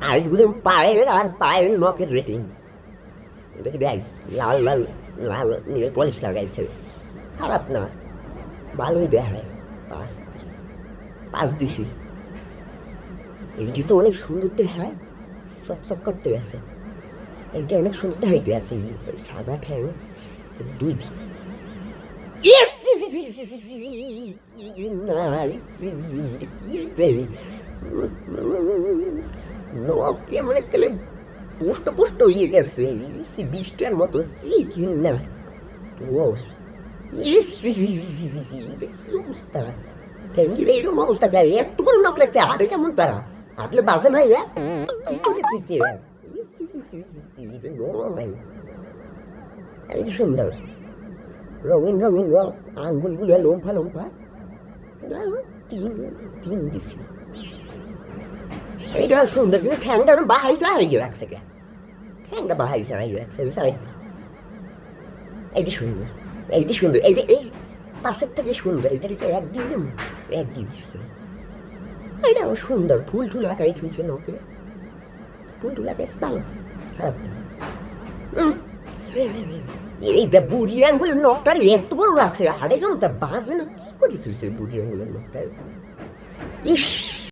আইসগুলো পায়ের আর পায়ের নখের রেটিং দেখি দেখ লাল লাল লাল নীল পলিশ লাগাইছে খারাপ না ভালোই দেখায় পাঁচ পাঁচ দিছি এইটি তো অনেক সুন্দর দেখায় সব সব করতে আছে এইটা অনেক সুন্দর দেখাইতে আছে সাদা ঠ্যাং দুই দিন Yes! কেমন একটা পুষ্ট পুষ্ট হয়ে গেছে সে বৃষ্টির মতো কি না আরে কেমন তারা আটলে বাজে ভাই এই সুন্দর রঙিন রঙিন রং আঙ্গুলগুলো লোমফা লোমফা তিন তিন দিছি এইটা সুন্দর কিন্তু ঠ্যাংটা বাহাই চাই রাখছে কে ঠ্যাংটা বাহাই চাই রাখছে সাইড। এইটি সুন্দর এইটি সুন্দর, এইটা, এই পাশের থেকে সুন্দর এটা এটা এক দিয়ে দিন এক দিয়ে দিচ্ছে এটাও সুন্দর, ফুল টুল আঁকাই থুইছে নোকে ফুল টুল আঁকাইছে, ভালো, খারাপ না। উম। এই দা বুড়ি আঙ্গুলের নখটার এত বড় রাখছে, আরে কেমন তা বাজে না, কি করে থুইছে বুড়ি আঙ্গুলের নখটা ইস!